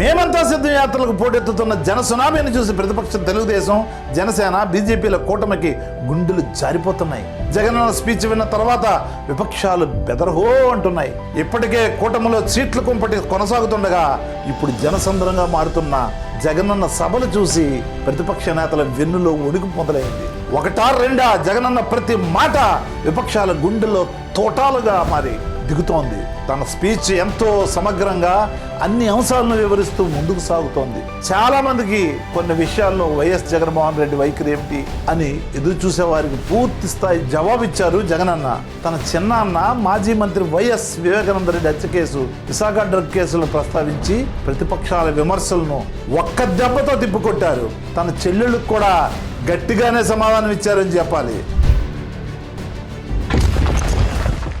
మేమంతా సిద్ధం యాత్రలకు పోటెత్తుతున్న జన సునామీని చూసి ప్రతిపక్షం తెలుగుదేశం జనసేన బీజేపీల కూటమికి గుండెలు జారిపోతున్నాయి. జగనన్న స్పీచ్ విన్న తర్వాత విపక్షాలు బెదరహో అంటున్నాయి. ఇప్పటికే కూటమిలో సీట్లు కుంపటి కొనసాగుతుండగా ఇప్పుడు జనసంద్రంగా మారుతున్న జగనన్న సభలు చూసి ప్రతిపక్ష నేతల వెన్నులో ఉనికి మొదలైంది. ఒకటా రెండా జగనన్న ప్రతి మాట విపక్షాల గుండెల్లో తోటాలుగా మారి దిగుతోంది. తన స్పీచ్ ఎంతో సమగ్రంగా అన్ని అంశాలను వివరిస్తూ ముందుకు సాగుతోంది. చాలా మందికి కొన్ని విషయాల్లో వైఎస్ జగన్మోహన్ రెడ్డి వైఖరి ఏమిటి అని ఎదురు చూసే వారికి పూర్తి స్థాయి జవాబిచ్చారు జగనన్న. తన చిన్నాన్న మాజీ మంత్రి వైఎస్ వివేకానంద రెడ్డి హత్య కేసు విశాఖ డ్రగ్ కేసులను ప్రస్తావించి ప్రతిపక్షాల విమర్శలను ఒక్క దెబ్బతో తిప్పుకొట్టారు. తన చెల్లెళ్ళకు కూడా గట్టిగానే సమాధానం ఇచ్చారని చెప్పాలి.